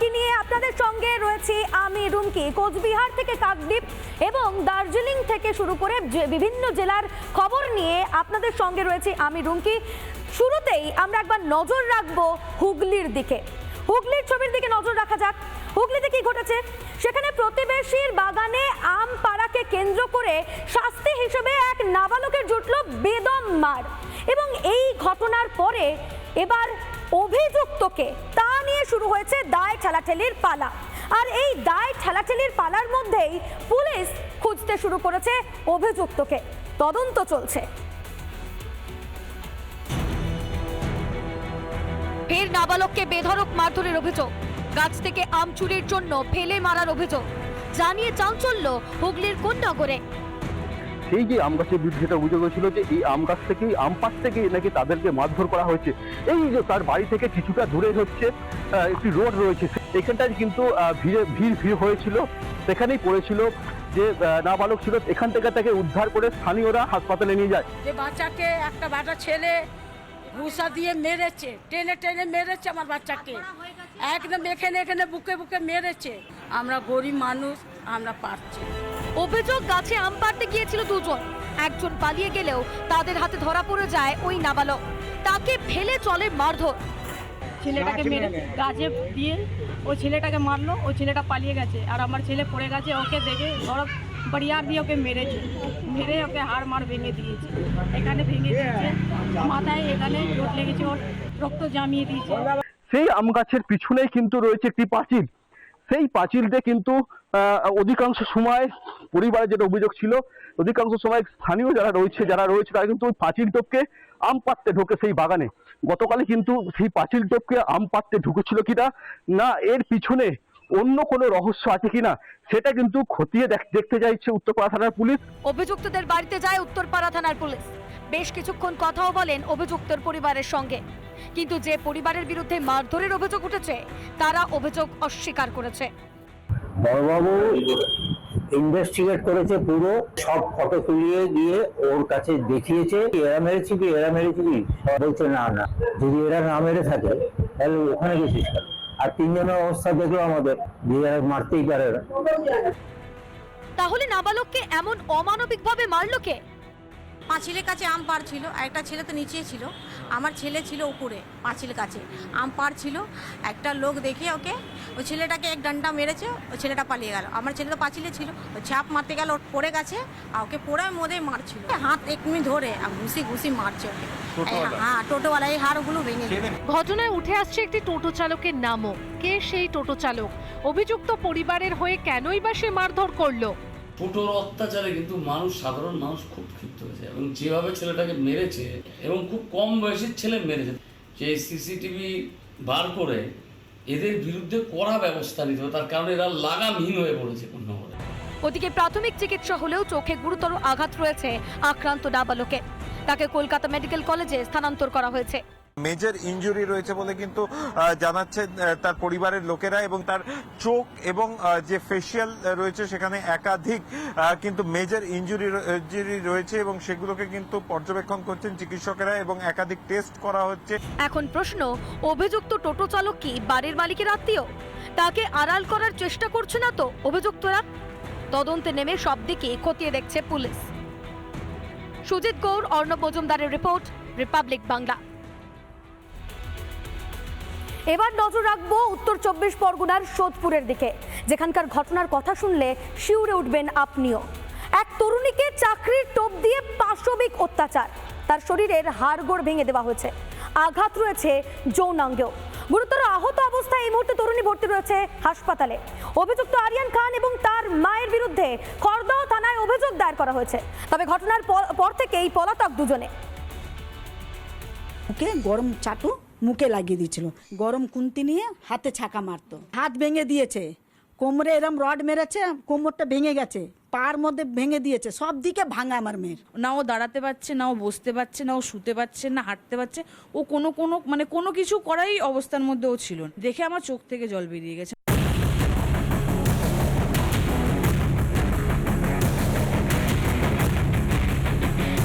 কি নিয়ে আপনাদের সঙ্গে রয়েছি আমি রুমকি। কোচবিহার থেকে কাকদ্বীপ এবং দার্জিলিং থেকে শুরু করে বিভিন্ন জেলার খবর নিয়ে আপনাদের সঙ্গে রয়েছি আমি রুমকি। শুরুতেই আমরা একবার নজর রাখব হুগলির দিকে। হুগলির ছবির দিকে নজর রাখা যাক। হুগলিতে কি ঘটেছে? সেখানে প্রতিবেশীর বাগানে আম পাড়াকে কেন্দ্র করে শাস্তি হিসেবে এক নাবালকের জুটল বেদম মার। এবং এই ঘটনার পরে এবার অভিযুক্তকে তা নিয়ে শুরু হয়েছে দায় ঠেলাঠেলির পালা। আর এই দায় ঠেলাঠেলির পালার মধ্যেই পুলিশ খুঁজতে শুরু করেছে অভিযুক্তকে। তদন্ত চলছে। ফের নাবালককে বেধড়ক মারধরের অভিযোগ। গাছ থেকে আম চুরির জন্য ফেলে মারার অভিযোগ। জানিয়ে চাঞ্চল্য হুগলির কোন নগরে? সেই যে আম গাছের বিরুদ্ধে যেটা অভিযোগ হয়েছিল যে এই আম গাছ থেকেই আম পাশ থেকেই নাকি তাদেরকে মারধর করা হয়েছে। এই যে তার বাড়ি থেকে কিছুটা দূরে হচ্ছে একটি রোড রয়েছে। এখানটায় কিন্তু ভিড়ে ভিড় ভিড় হয়েছিল। সেখানেই পড়েছিল যে নাবালক ছিল এখান থেকে তাকে উদ্ধার করে স্থানীয়রা হাসপাতালে নিয়ে যায়। যে বাচ্চাকে একটা বাটা ছেলে ঘুষা দিয়ে মেরেছে টেনে টেনে মেরেছে আমার বাচ্চাকে। একদম এখানে এখানে বুকে বুকে মেরেছে। আমরা গরিব মানুষ আমরা পারছি। অভিযোগ গাছে আম পাড়তে গিয়েছিল দুজন। একজন পালিয়ে গেলেও তাদের হাতে ধরা পড়ে যায় ওই নাবালক। তাকে ফেলে চলে মারধর। ছেলেটাকে মেরে গাছে দিয়ে ওই ছেলেটাকে মারলো ওই ছেলেটা পালিয়ে গেছে। আর আমার ছেলে পড়ে গেছে ওকে দেখে ধরো বাড়িয়ার দিয়ে ওকে মেরেছে। মেরে ওকে হাড় মার ভেঙে দিয়েছে। এখানে ভেঙে দিয়েছে মাথায় এখানে চোট লেগেছে ওর রক্ত জামিয়ে দিয়েছে। সেই আম গাছের পিছনেই কিন্তু রয়েছে একটি পাঁচিল সেই পাঁচিলটা কিন্তু অধিকাংশ সময় পরিবারের যেটা অভিযোগ ছিল, অধিকাংশ সময় স্থানীয় যারা রয়েছে যারা রয়েছে, তারা কিন্তু ওই পাঁচিল টপকে আম পাড়তে ঢোকে সেই বাগানে। গতকালে কিন্তু সেই পাঁচিল টপকে আম পাড়তে ঢুকেছিল কিনা, না এর পিছনে অন্য কোনো রহস্য আছে কিনা, সেটা কিন্তু খতিয়ে দেখ- দেখতে চাইছে উত্তরপাড়া থানার পুলিশ। অভিযুক্তদের বাড়িতে যায় উত্তরপাড়া থানার পুলিশ। বেশ কিছুক্ষণ কথাও বলেন অভিযুক্তর পরিবারের সঙ্গে। কিন্তু যে পরিবারের বিরুদ্ধে মারধরের অভিযোগ উঠেছে তারা অভিযোগ অস্বীকার করেছে। বড়বাবু ইনভেস্টিগেট করেছে পুরো সব ফটো তুলিয়ে গিয়ে ওর কাছে দেখিয়েছে এরা মেরেছি কি এরা মেরেছি কি? বলছে না না। যদি এরা না মেরে থাকে তাহলে ওখানে গেছিস আর তিনজনের অবস্থা দেখল আমাদের যে এরা মারতেই পারে না। তাহলে নাবালককে এমন অমানবিকভাবে মারলো কে? পাঁচিলের কাছে আম পাড় ছিল আর একটা ছেলে তো নিচে ছিল। আমার ছেলে ছিল উপরে পাঁচিল কাছে। আম পাড় ছিল একটা লোক দেখে ওকে ওই ছেলেটাকে এক ডান্ডা মেরেছে ওই ছেলেটা পালিয়ে গেল। আমার ছেলে তো পাঁচিলে ছিল ও ছাপ মারতে গেল ও পড়ে গেছে আর ওকে পড়ে মধ্যে মারছিল। হাত এক মিনিট ধরে আর ঘুষি ঘুষি মারছে ওকে। হ্যাঁ টোটোওয়ালা এই হাড়গুলো ভেঙে দিল। ঘটনায় উঠে আসছে একটি টোটো চালকের নামও। কে সেই টোটো চালক? অভিযুক্ত পরিবারের হয়ে কেনই বা সে মারধর করল? টোটোর অত্যাচারে কিন্তু মানুষ, সাধারণ মানুষ খুব ক্ষিপ্ত হয়েছে এবং যেভাবে ছেলেটাকে মেরেছে এবং খুব কম বয়সের ছেলে মেরেছে, যে সিসিটিভি বার করে এদের বিরুদ্ধে কড়া ব্যবস্থা নিতে হবে, তার কারণে এরা লাগামহীন হয়ে পড়েছে পূর্ণভাবে ওদিকে প্রাথমিক চিকিৎসা হলেও চোখে গুরুতর আঘাত রয়েছে আক্রান্ত নাবালকের তাকে কলকাতা মেডিকেল কলেজে স্থানান্তর করা হয়েছে। মেজর ইনজুরি রয়েছে বলে কিন্তু জানাচ্ছে তার পরিবারের লোকেরা এবং তার চোখ এবং যে ফেসিয়াল রয়েছে সেখানে একাধিক কিন্তু মেজর ইনজুরি রয়েছে এবং সেগুলোকে কিন্তু পর্যবেক্ষণ করছেন চিকিৎসকেরা এবং একাধিক টেস্ট করা হচ্ছে। এখন প্রশ্ন, অভিযুক্ত টোটো চালক কি বাড়ির মালিকের আত্মীয়? তাকে আড়াল করার চেষ্টা করছে না তো অভিযুক্তরা? তদন্তে নেমে সব দিকে খতিয়ে দেখছে পুলিশ। সুজিত গৌর, অর্ণব মজুমদারের রিপোর্ট, রিপাবলিক বাংলা। এবার নজর রাখব উত্তর চব্বিশ পরগনার সোদপুরের দিকে। যেখানকার ঘটনার কথা শুনলে শিউরে উঠবেন আপনিও। এক তরুণীকে চাকরির টোপ দিয়ে পাশবিক অত্যাচার। তার শরীরের হাড়গোড় ভেঙে দেওয়া হয়েছে। আঘাত রয়েছে যৌনাঙ্গেও। গুরুতর আহত অবস্থায় এই মুহূর্তে তরুণী ভর্তি রয়েছে হাসপাতালে। অভিযুক্ত আরিয়ান খান এবং তার মায়ের বিরুদ্ধে খড়দহ থানায় অভিযোগ দায়ের করা হয়েছে। তবে ঘটনার পর- পর থেকেই পলাতক দুজনে। গরম চাটু মুখে লাগিয়ে দিয়েছিল। গরম কুন্তি নিয়ে হাতে ছাকা মারতো। হাত ভেঙে দিয়েছে। কোমরে এরম রড মেরেছে কোমরটা ভেঙে গেছে পার মধ্যে ভেঙে দিয়েছে সব দিকে ভাঙা আমার মেয়ের। না ও দাঁড়াতে পারছে না ও বসতে পারছে না ও শুতে পারছে না হাঁটতে পারছে ও কোনো কোনো মানে কোনো কিছু করাই অবস্থার মধ্যে ও ছিল না। দেখে আমার চোখ থেকে জল বেরিয়ে গেছে।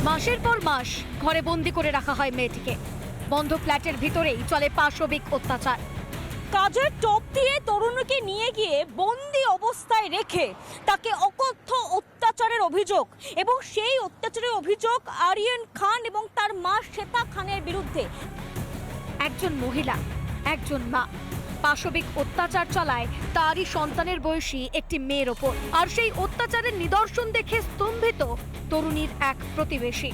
মাসের পর মাস ঘরে বন্দি করে রাখা হয় মেয়েটিকে। বন্ধ ফ্ল্যাটের ভিতরেই চলে পাশবিক অত্যাচার। কাজের টোপ দিয়ে তরুণীকে নিয়ে গিয়ে বন্দি অবস্থায় রেখে তাকে অকথ্য অত্যাচারের অভিযোগ এবং সেই অত্যাচারের অভিযোগ আরিয়ান খান এবং তার মা শ্বেতা খানের বিরুদ্ধে। একজন মহিলা একজন মা। পাশবিক অত্যাচার চালায় তারই সন্তানের বয়সী একটি মেয়ের ওপর। আর সেই অত্যাচারের নিদর্শন দেখে স্তম্ভিত তরুণীর এক প্রতিবেশী।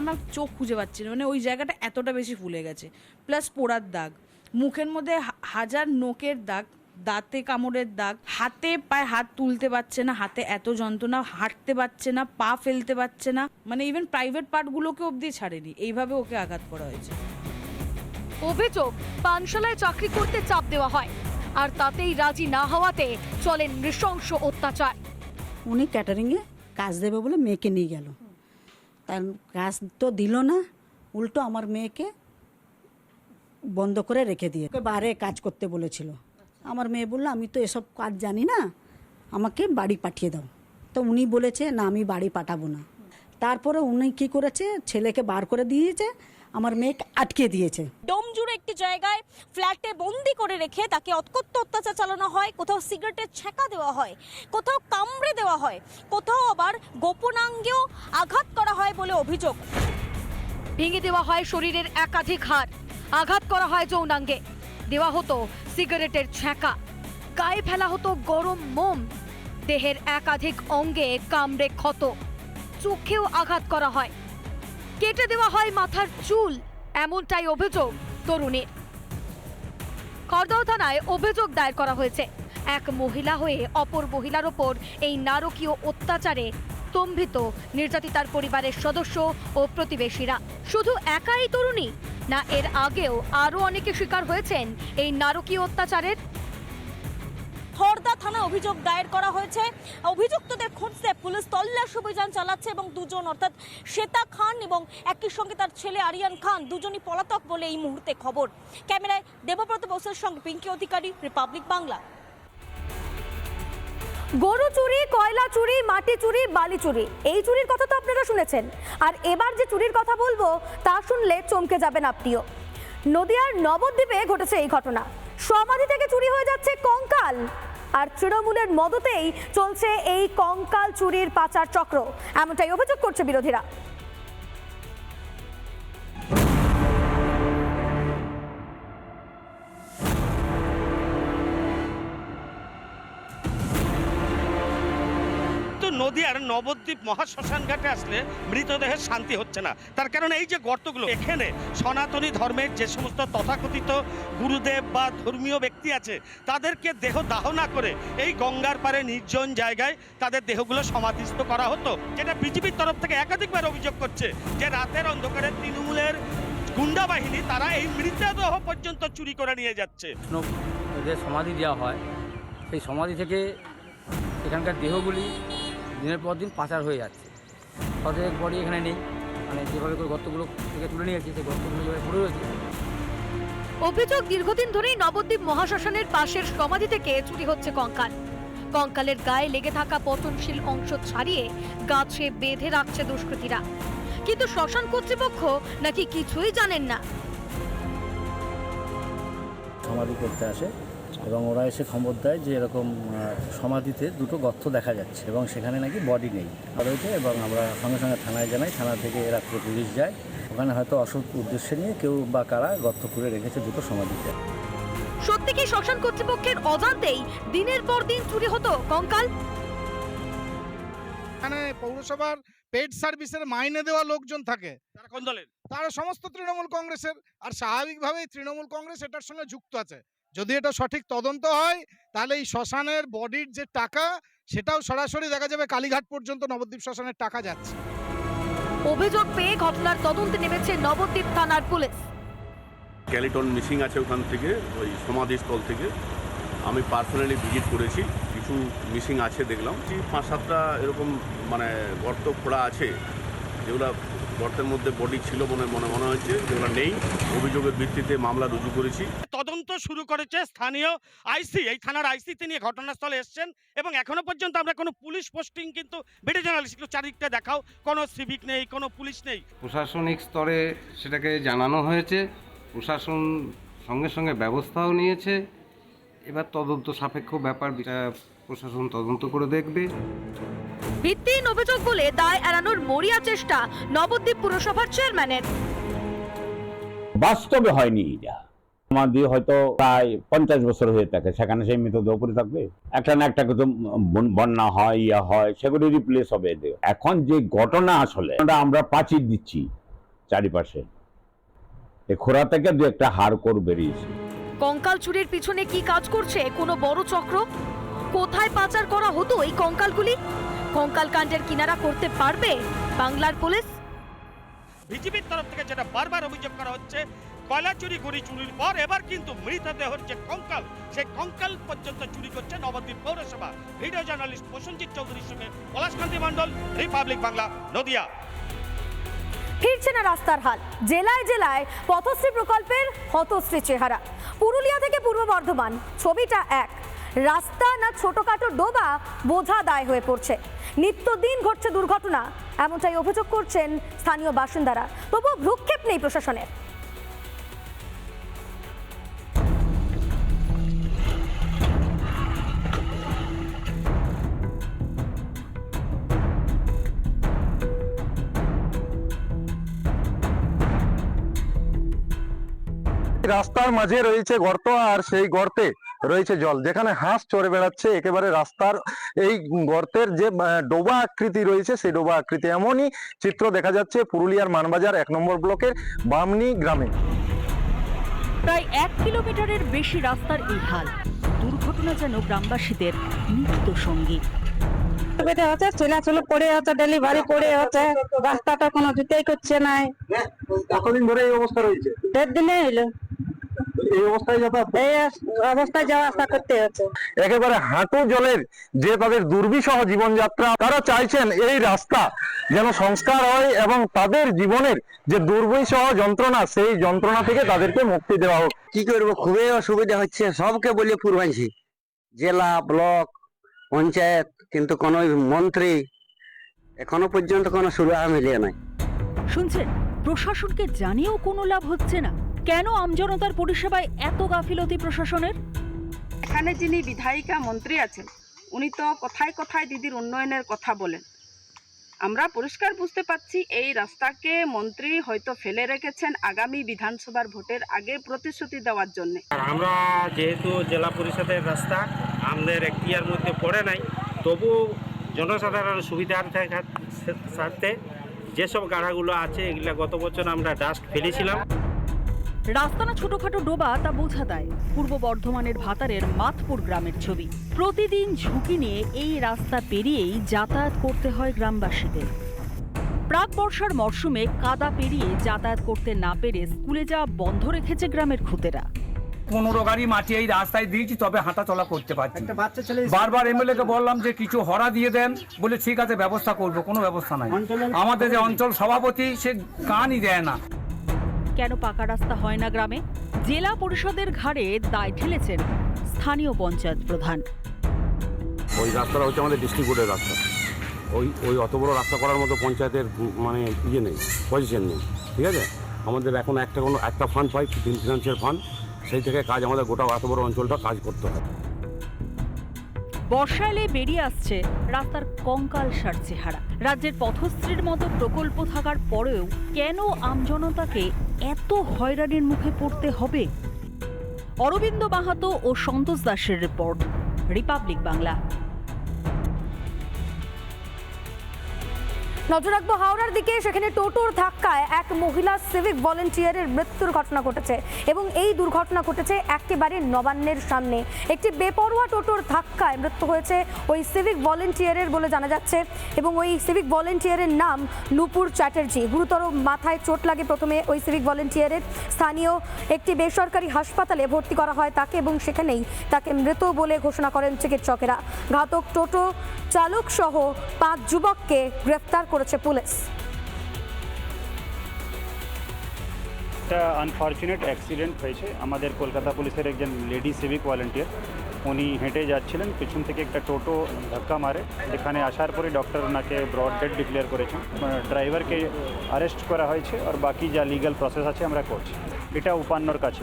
আমার চোখ খুঁজে পাচ্ছি না। মানে ওই জায়গাটা এতটা বেশি ফুলে গেছে। প্লাস পোড়ার দাগ। মুখের মধ্যে হাজার নোকের দাগ দাঁতে কামড়ের দাগ। হাতে পায়ে হাত তুলতে পারছে না। হাতে এত যন্ত্রণা হাঁটতে পারছে না পা ফেলতে পারছে না। মানে ইভেন প্রাইভেট পার্টগুলোকে অবধি ছাড়েনি। এইভাবে ওকে আঘাত করা হয়েছে। অভিযোগ পানশালায় চাকরি করতে চাপ দেওয়া হয়। আর তাতেই রাজি না হওয়াতে চলেন নৃশংস অত্যাচার। উনি ক্যাটারিংয়ে কাজ দেবে বলে মেয়েকে নিয়ে গেল। তার কাজ তো দিল না, উল্টো আমার মেয়েকে বন্ধ করে রেখে দিয়ে। বারে কাজ করতে বলেছিল। আমার মেয়ে বলল, আমি তো এসব কাজ জানি না, আমাকে বাড়ি পাঠিয়ে দাও। তো উনি বলেছে, না, আমি বাড়ি পাঠাবো না। তারপরে উনি কি করেছে, ছেলেকে বার করে দিয়েছে আমার মেয়েকে আটকে দিয়েছে। ডোমজুড়ে একটি জায়গায় ফ্ল্যাটে বন্দি করে রেখে তাকে অtkত্য অত্যাচার চালানো হয় কোথাও সিগারেটের ছেঁকা দেওয়া হয় কোথাও কামড়ে দেওয়া হয় কোথাও আবার গোপনাঙ্গেও আঘাত করা হয় বলে অভিযোগ। ভেঙে দেওয়া হয় শরীরের একাধিক হাড় আঘাত করা হয় যৌনাঙ্গে। দেওয়া হতো সিগারেটের ছ্যাঁকা গায়ে ফেলা হতো গরম মোম দেহের একাধিক অঙ্গে কামড়ে ক্ষত চোখেও আঘাত করা হয়। কেটে দেওয়া হয় মাথার চুল। এমনটাই অভিযোগ তরুণীর। খড়দহ থানায় অভিযোগ দায়ের করা হয়েছে। এক মহিলা হয়ে অপর মহিলার ওপর এই নারকীয় অত্যাচারে স্তম্ভিত নির্যাতিতার পরিবারের সদস্য ও প্রতিবেশীরা। শুধু একাই তরুণী, না এর আগেও আরও অনেকে শিকার হয়েছেন এই নারকীয় অত্যাচারের হরদা থানা অভিযোগ দায়ের করা হয়েছে। অভিযুক্তদের খুঁজতে পুলিশ তল্লাশ অভিযান চালাচ্ছে এবং দুজন, অর্থাৎ শ্বেতা খান এবং একই সঙ্গে তার ছেলে আরিয়ান খান, দুজনই পলাতক বলে এই মুহূর্তে খবর। ক্যামেরায় দেবব্রত বসুর সঙ্গে পিঙ্কি অধিকারী, রিপাবলিক বাংলা। গরু চুরি, কয়লা চুরি, মাটি চুরি, বালি চুরি, এই চুরির কথা তো আপনারা শুনেছেন। আর এবার যে চুরির কথা বলব, তা শুনলে চমকে যাবেন আপনিও। নদিয়ার নবদ্বীপে ঘটেছে এই ঘটনা। সমাধি থেকে চুরি হয়ে যাচ্ছে কঙ্কাল। আর তৃণমূলের মদতেই চলছে এই কঙ্কাল চুরির পাচার চক্র। এমনটাই অভিযোগ করছে বিরোধীরা। নদীয়ার নবদ্বীপ মহাশ্মশান ঘাটে আসলে মৃতদেহের শান্তি হচ্ছে না। তার কারণে এই যে গর্তগুলো, এখানে সনাতনী ধর্মের যে সমস্ত তথাকথিত গুরুদেব বা ধর্মীয় ব্যক্তি আছে, তাদেরকে দেহ দাহ না করে এই গঙ্গার পারে নির্জন জায়গায় তাদের দেহগুলো সমাধিস্থ করা হতো। যেটা বিজেপির তরফ থেকে একাধিকবার অভিযোগ করছে যে রাতের অন্ধকারে তৃণমূলের গুন্ডা বাহিনী তারা এই মৃতদেহ পর্যন্ত চুরি করে নিয়ে যাচ্ছে। যে সমাধি দেওয়া হয়, সেই সমাধি থেকে এখানকার দেহগুলি দিনের পর দিন পাচার হয়ে যাচ্ছে। শতক বডি এখানে নেই। মানে যেভাবে করে গর্তগুলো থেকে তুলে নিয়েছে সেই গর্তগুলো যেভাবে পড়ে রয়েছে। অভিযোগ দীর্ঘদিন ধরেই নবদ্বীপ মহাশ্মশানের পাশের সমাধি থেকে চুরি হচ্ছে কঙ্কাল। কঙ্কালের গায়ে লেগে থাকা পতনশীল অংশ ছাড়িয়ে গাছে বেঁধে রাখছে দুষ্কৃতীরা। কিন্তু শ্মশান কর্তৃপক্ষ নাকি কিছুই জানেন না। সমাধি করতে আসে। এবং ওরা এসে খবর দেয় যে এরকম সমাধিতে দুটো গর্ত দেখা যাচ্ছে এবং সেখানে নাকি বডি নেই। রয়েছে এবং আমরা সঙ্গে সঙ্গে থানায় জানাই থানা থেকে রাত্রে পুলিশ যায়। ওখানে হয়তো অসৎ উদ্দেশ্যে নিয়ে কেউ বা কারা গর্ত করে রেখেছে দুটো সমাধিতে। সত্যি কি শ্মশান কর্তৃপক্ষের অজান্তেই দিনের পর দিন চুরি হতো কঙ্কাল? এখানে পৌরসভার পেড সার্ভিসের মাইনে দেওয়া লোকজন থাকে। তারা কোন দলের? তারা সমস্ত তৃণমূল কংগ্রেসের আর স্বাভাবিকভাবেই তৃণমূল কংগ্রেস এটার সঙ্গে যুক্ত আছে। যদি এটা সঠিক তদন্ত হয় তাহলে এই শ্মশানের বডির যে টাকা সেটাও সরাসরি দেখা যাবে কালীঘাট পর্যন্ত নবদ্বীপ শ্মশানের টাকা যাচ্ছে। অভিযোগ পেয়ে ঘটনার তদন্তে নেমেছে নবদ্বীপ থানার পুলিশ। ক্যালিটন মিসিং আছে ওখান থেকে ওই সমাধিস্থল থেকে। আমি পার্সোনালি ভিজিট করেছি কিছু মিসিং আছে দেখলাম। কি পাঁচ সাতটা এরকম মানে গর্ত খোঁড়া আছে যেগুলো গর্তের মধ্যে বডি ছিল মনে মনে মনে হচ্ছে যেগুলো নেই। অভিযোগের ভিত্তিতে মামলা রুজু করেছি। তদন্ত শুরু করেছে স্থানীয় আইসি। এই থানার আইসি তিনি ঘটনাস্থলে এসেছেন এবং এখনও পর্যন্ত আমরা কোনো পুলিশ পোস্টিং কিন্তু বেটে সেগুলো চারিদিকটা দেখাও কোনো সিভিক নেই কোনো পুলিশ নেই। প্রশাসনিক স্তরে সেটাকে জানানো হয়েছে প্রশাসন সঙ্গে সঙ্গে ব্যবস্থাও নিয়েছে। এবার তদন্ত সাপেক্ষ ব্যাপার প্রশাসন তদন্ত করে দেখবে। ভিত্তিহীন অভিযোগ বলে দায় এড়ানোর মরিয়া চেষ্টা নবদ্বীপ পুরসভার চেয়ারম্যানের। বাস্তবে হয়নি এটা। আমার দিয়ে হয়তো প্রায় পঞ্চাশ বছর হয়ে থাকে সেখানে সেই মৃতদেহ পড়ে থাকবে। একটা না একটা তো বন্যা হয় ইয়া হয় সেগুলি রিপ্লেস হবে এদের। এখন যে ঘটনা আসলে আমরা পাচির দিচ্ছি চারিপাশে। খোরা থেকে দু একটা হাড় বেরিয়েছে। কঙ্কাল চুরির পিছনে কি কাজ করছে কোনো বড় চক্র? কোথায় পাচার করা হতো এই কঙ্কালগুলি? কঙ্কাল কাণ্ডের কিনারা করতে পারবে বাংলার পুলিশ? বিজেপির তরফ থেকে যেটা বারবার অভিযোগ করা হচ্ছে কয়লা চুরি গুড়ি চুরির পর এবার কিন্তু মৃতদেহের যে কঙ্কাল সেই কঙ্কাল পর্যন্ত চুরি করছে নবদ্বীপ পৌরসভা। ভিডিও জার্নালিস্ট প্রসেনজিৎ চৌধুরীর সঙ্গে পলাশকান্তি মণ্ডল রিপাবলিক বাংলা নদিয়া। ফিরছে না রাস্তার হাল। জেলায় জেলায় পথশ্রী প্রকল্পের হতশ্রী চেহারা। পুরুলিয়া থেকে পূর্ব বর্ধমান ছবিটা এক। রাস্তা না ছোটখাটো ডোবা বোঝা দায় হয়ে পড়ছে। নিত্যদিন ঘটছে দুর্ঘটনা, এমনটাই অভিযোগ করছেন স্থানীয় বাসিন্দারা। তবুও ভ্রুক্ষেপ নেই প্রশাসনের। রাস্তার মাঝে রয়েছে গর্ত আর সেই গর্তে রয়েছে জল। যেখানে হাঁস চড়ে বেড়াচ্ছে একেবারে রাস্তার এই গর্তের যে ডোবা আকৃতি রয়েছে সেই ডোবা আকৃতি এমনই চিত্র দেখা যাচ্ছে পুরুলিয়ার মানবাজার এক নম্বর ব্লকের বামনি গ্রামে। প্রায় এক কিলোমিটারের বেশি রাস্তার এই হাল। দুর্ঘটনা যেন গ্রামবাসীদের নিত্য সঙ্গী। সুবিধা হচ্ছে চলাচল করে হচ্ছে ডেলিভারি করে হচ্ছে রাস্তাটা কোনো দিতেই করছে নাই কতদিন ধরে এই অবস্থা রয়েছে? দেড় দিনে হইল এই অবস্থায় যাতায়াত এই অবস্থায় যাওয়া আসা করতে হচ্ছে। একেবারে হাঁটু জলের যে তাদের দুর্বিষহ জীবনযাত্রা তারা চাইছেন এই রাস্তা যেন সংস্কার হয় এবং তাদের জীবনের যে দুর্বিষহ যন্ত্রণা সেই যন্ত্রণা থেকে তাদেরকে মুক্তি দেওয়া হোক। কি করব? খুবই অসুবিধা হচ্ছে। সবকে বলে পূর্বাইছি জেলা ব্লক পঞ্চায়েত কিন্তু কোনো মন্ত্রী এখনও পর্যন্ত কোনো সুরাহা মিলিয়ে নাই। শুনছেন? প্রশাসনকে জানিয়েও কোনো লাভ হচ্ছে না। কেন আমজনতার পরিষেবায় এত গাফিলতি প্রশাসনের? এখানে যিনি বিধায়িকা মন্ত্রী আছেন উনি তো কথায় কথায় দিদির উন্নয়নের কথা বলেন। আমরা পরিষ্কার বুঝতে পারছি এই রাস্তাকে মন্ত্রী হয়তো ফেলে রেখেছেন আগামী বিধানসভার ভোটের আগে প্রতিশ্রুতি দেওয়ার জন্য। আমরা যেহেতু জেলা পরিষদের রাস্তা আমাদের এখতিয়ার মধ্যে পড়ে নাই তবু জনসাধারণের সুবিধার স্বার্থে যেসব গাড়াগুলো আছে এগুলো গত বছর আমরা ডাস্ট ফেলেছিলাম। রাস্তা না ছোটখাটো ডোবা তা বোঝা দেয় পূর্ব বর্ধমানের ভাতারের মাতপুর গ্রামের ছবি। প্রতিদিন ঝুঁকি নিয়ে এই রাস্তা পেরিয়েই যাতায়াত করতে হয় গ্রামবাসীদের। প্রাক বর্ষার মরশুমে কাদা পেরিয়ে যাতায়াত করতে না পেরে স্কুলে যাওয়া বন্ধ রেখেছে গ্রামের খুদেরা পনেরো গাড়ি মাটি এই রাস্তায় দিয়েছি তবে হাঁটা চলা করতে পারছি বারবার এমএলএ কে বললাম যে কিছু হরা দিয়ে দেন। বলে ঠিক আছে ব্যবস্থা করব কোনো ব্যবস্থা নাই। আমাদের যে অঞ্চল সভাপতি সে কানই দেয় না। কেন পাকা রাস্তা হয় না গ্রামে? জেলা পরিষদের ঘাড়ে দায় ঠেলেছেন স্থানীয় পঞ্চায়েত প্রধান। ওই রাস্তাটা হচ্ছে আমাদের ডিস্ট্রিক্ট রাস্তা। ওই ওই অত বড় রাস্তা করার মতো পঞ্চায়েতের মানে ইয়ে নেই পজিশন নেই ঠিক আছে? আমাদের এখন একটা কোনো একটা ফান্ড পাই ফিনান্সিয়াল ফান্ড সেই থেকে কাজ আমাদের গোটা এত বড় অঞ্চলটা কাজ করতে হয়। বর্ষা এলে বেরিয়ে আসছে রাস্তার কঙ্কাল সার চেহারা। রাজ্যের পথশ্রীর মতো প্রকল্প থাকার পরেও কেন আমজনতাকে এত হয়রানির মুখে পড়তে হবে? অরবিন্দ মাহাতো ও সন্তোষ দাসের রিপোর্ট রিপাবলিক বাংলা। নজর রাখব হাওড়ার দিকে। সেখানে টোটোর ধাক্কায় এক মহিলা সিভিক ভলেন্টিয়ারের মৃত্যুর ঘটনা ঘটেছে এবং এই দুর্ঘটনা ঘটেছে একেবারে নবান্নের সামনে। একটি বেপরোয়া টোটোর ধাক্কায় মৃত্যু হয়েছে ওই সিভিক ভলেন্টিয়ারের বলে জানা যাচ্ছে এবং ওই সিভিক ভলেন্টিয়ারের নাম নুপুর চ্যাটার্জি। গুরুতর মাথায় চোট লাগে প্রথমে ওই সিভিক ভলেন্টিয়ারের স্থানীয় একটি বেসরকারি হাসপাতালে ভর্তি করা হয় তাকে এবং সেখানেই তাকে মৃত বলে ঘোষণা করেন চিকিৎসকেরা। ঘাতক টোটো চালক সহ পাঁচ যুবককে গ্রেফতার করেছে পুলিশ। একটা আনফর্চুনেট অ্যাক্সিডেন্ট হয়েছে। আমাদের কলকাতা পুলিশের একজন লেডি সিভিক ভলেন্টিয়ার উনি হেঁটে যাচ্ছিলেন, পেছন থেকে একটা টোটো ধাক্কা মারে। যেখানে আসার পরে ডক্টর ওনাকে ব্রড ডেড ডিক্লেয়ার করেছেন। ড্রাইভারকে অ্যারেস্ট করা হয়েছে, আর বাকি যা লিগ্যাল প্রসেস আছে আমরা করছি। এটা উপান্নর কাছে।